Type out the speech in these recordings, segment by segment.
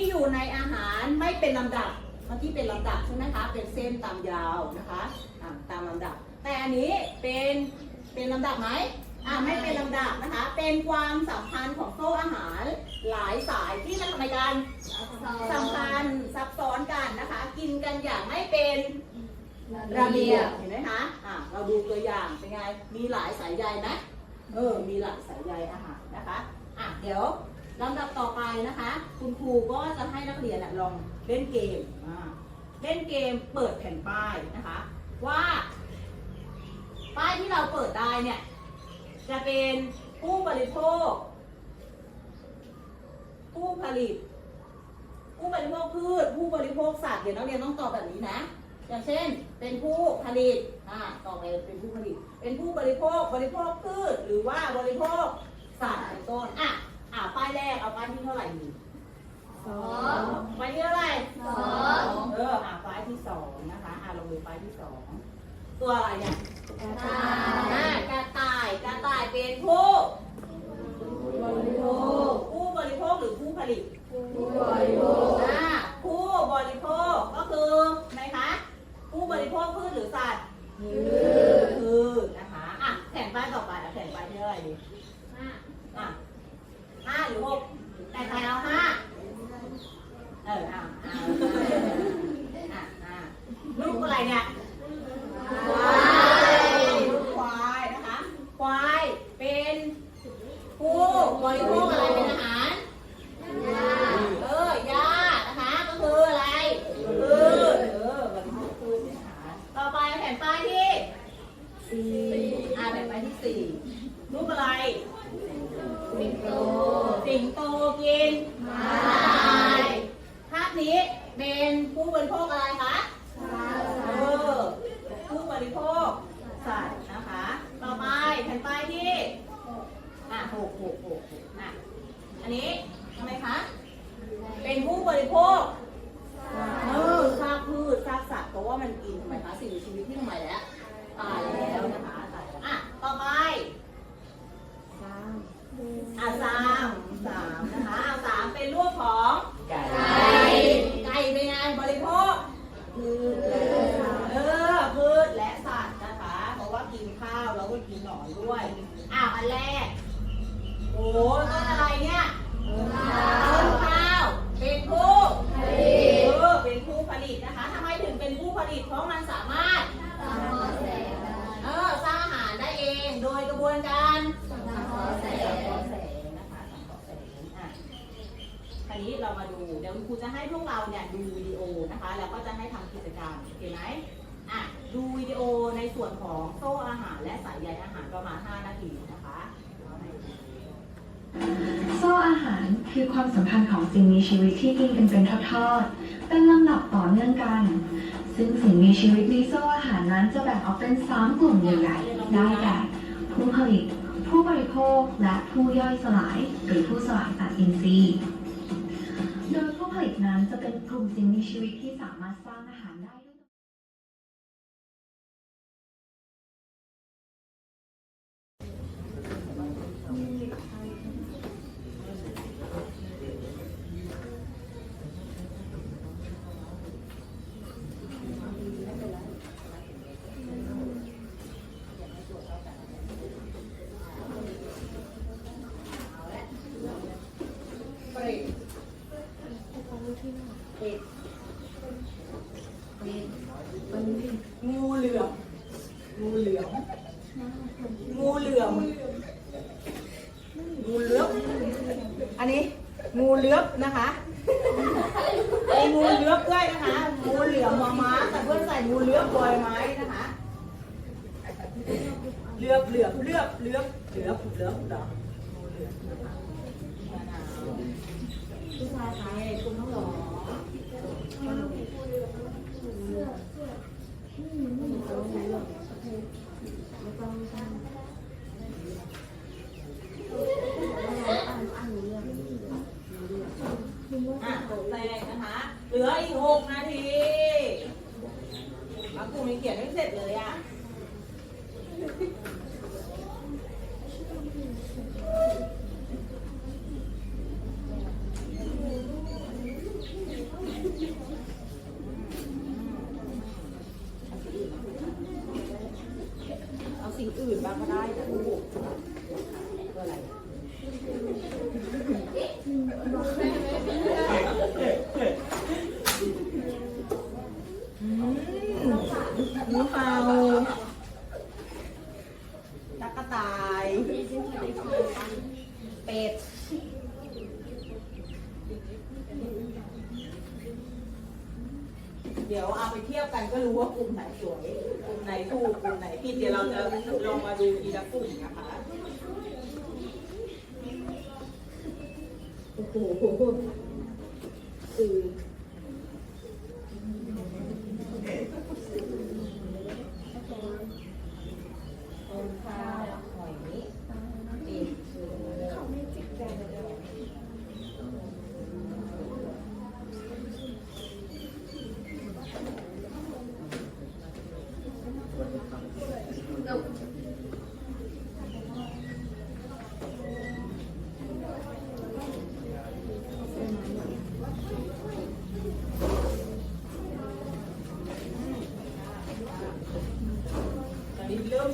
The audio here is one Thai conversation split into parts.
ที่อยู่ในอาหารไม่เป็นลำดับเมื่อกี้เป็นลำดับใช่ไหมคะ เป็นเส้นตามยาวนะคะตามลำดับ แต่อันนี้เป็นเป็นลำดับไหมอ่าไม่เป็นลำดับนะคะ เป็นความสัมพันธ์ของโซ่อาหาร หลายสายที่มันทำกันสัมพันธ์ซับซ้อนกันนะคะ กินกันอย่างไม่เป็นระเบียบเห็นไหมคะอ่าเราดูตัวอย่างเป็นไง มีหลายสายใยไหมเออ มีหลายสายใยอาหารนะคะ อะเดี๋ยว ลำดับต่อไปนะคะ คุณครูก็จะให้นักเรียนอะลองเล่นเกมเล่นเกมเปิดแผ่นป้ายนะคะ ว่าป้ายที่เราเปิดได้เนี่ย จะเป็นผู้บริโภค ผู้ผลิต ผู้บริโภคพืช ผู้บริโภคสัตว์เดี๋ยวนักเรียนต้องตอบแบบนี้นะ อย่างเช่น เป็นผู้ผลิตอ่าต่อไปเป็นผู้ผลิต เป็นผู้บริโภคบริโภคพืช หรือว่าบริโภคสัตว์เป็นต้นอะ อะป้ายแรกเอาป้ายที่เท่าไหร่ดีสอป้ายที่เท่าไหร่สองเอออะไฟล์ที่สองนะคะอะลงมือไฟล์ที่สองตัวอะไรเนี่ยตาอ่ากระต่ายกระต่ายเป็นผู้บริโภคผู้บริโภคหรือผู้ผลิต ผู้บริโภค อ่า ผู้บริโภคก็คือไหมคะ ผู้บริโภคพืชหรือสัตว์ คือ พืชนะคะ อะแผ่นป้ายต่อไปอะแผ่นป้ายที่เท่าไหร่ดีอะห้าหรือหกแต่ใครเอาห้าเอออะอะอะอะลู กอะไรเนี่ยควายควายนะคะ ควายเป็นผู้บริโภคอะไรเป็นอาหารเออหญ้านะคะ ก็คืออะไรพืชเออบริโภคพืชเป็นอาหารต่อไปแผ่นป้ายที่สี่อ่าแผ่นป้ายที่สี่รูปอะไร สิงโต สิงโตกินไม้ภาพนี้เป็นผู้บริโภคอะไรคะ ริโภคสัตว์นะคะ ต่อไปแผ่นป้ายที่อะหกหกหกอะอันนี้ทำไมคะ เป็นผู้บริโภค เออซากพืชซากสัตว์เพราะว่ามันกินทำไมคะสิ่งมีชีวิตที่ทำไมแล้ว ตายแล้วนะคะตายแล้วอะ ต่อไป อะสามสามนะคะอะสามเป็นรูปของ ไก่ ไก่เป็นไงบริโภค คือและสัตว์ เออพืชและสัตว์นะคะ เพราะว่ากินข้าวแล้วก็กินหนอนด้วย อ้าวอันแรก โอ้ต้นอะไรเนี่ยต้นข้าว เป็นผู้ผลิตเออเป็นผู้ผลิตนะคะทำไมถึงเป็นผู้ผลิต เพราะมันสามารถ ตามข้อแสง เออสร้างอาหารได้เอง โดยกระบวนการ ตามข้อแส สัง ง เคราะห์แสงนะคะสังเคราะห์แสงอะคราวนี้เรามาดู เดี๋ยวคุณครูจะให้พวกเราเนี่ยดูวิดีโอนะคะ แล้วก็จะให้ทำกิจกรรมโอเคไหมอะ ดูวิดีโอในส่วนของ โซ่อาหารและสายใยอาหารประมาณ 5 นาทีนะคะโซ่อาหารคือความสัมพันธ์ของสิ่งมีชีวิตที่กินกันเป็นทอดๆเป็นลำดับต่อเนื่องกัน ซึ่งสิ่งมีชีวิตในโซ่อาหารนั้นจะแบ่งออกเป็น 3 กลุ่มใหญ่ๆได้แก่ผู้ผลิต ผู้บริโภคและผู้ย่อยสลาย หรือผู้สลายสัตว์อินทรีย์โดยผู้ผลิตนั้นจะเป็นกลุ่มสิ่งมีชีวิตที่สามารถสร้างอาหารได้ด้วย ปริดปิดงูเหลือมงูเหลือมงูเหลือมงูเหลือมอันนี้ งูเหลือมนะคะไอ้งูเหลือมด้วย นะคะงูเหลือมมาม้าแต่เพื่อนใส่งูเหลือมบอยไม้นะคะเหลือบเหลือบเหลือบเหลือบเหลือบเหลือบเหรองูเหลือมนะคะผู้ชายไทยคุณต้องหรออะ ก็ได้ เดี๋ยวเอาไปเทียบกันก็รู้ว่ากลุ่มไหนสวย กลุ่มไหนถูก กลุ่มไหนผิดเดี๋ยวเราจะลองมาดูทีละกลุ่มนะคะโอ้โหคือ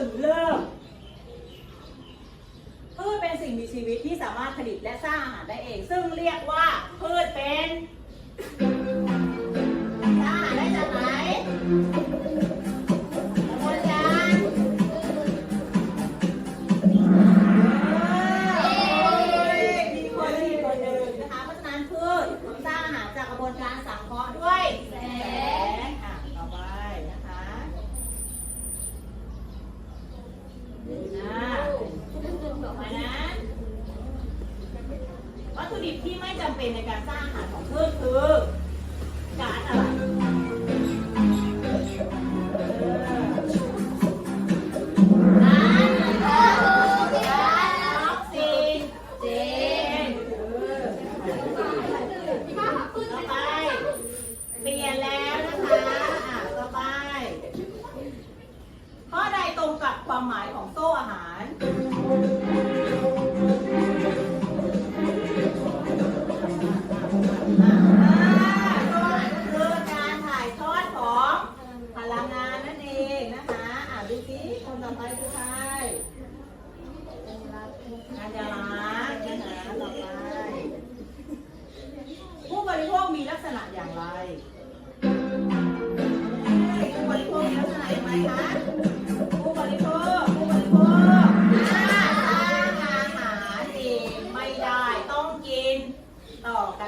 ถึงเริ่มพืชเป็นสิ่งมีชีวิตที่สามารถผลิตและสร้างอาหารได้เอง ซึ่งเรียกว่าพืชเป็น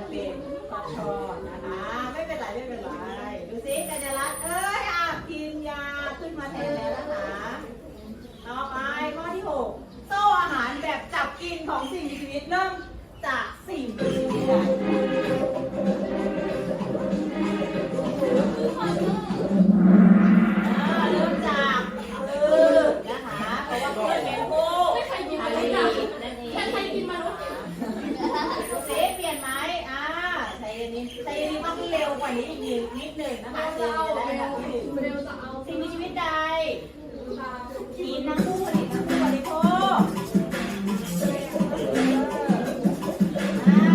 มันเป็นฟักทอนนะคะไม่เป็นไรไม่เป็นไรดูสิกัญญาลัต์เอ้ยอาบกินยาขึ้นมาแทนแล้วนะคะต่อไปข้อที่หกโซ่อาหารแบบจับกินของสิ่งมีชีวิตเริ่ม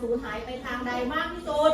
สูญหายไปทางใดมากที่สุด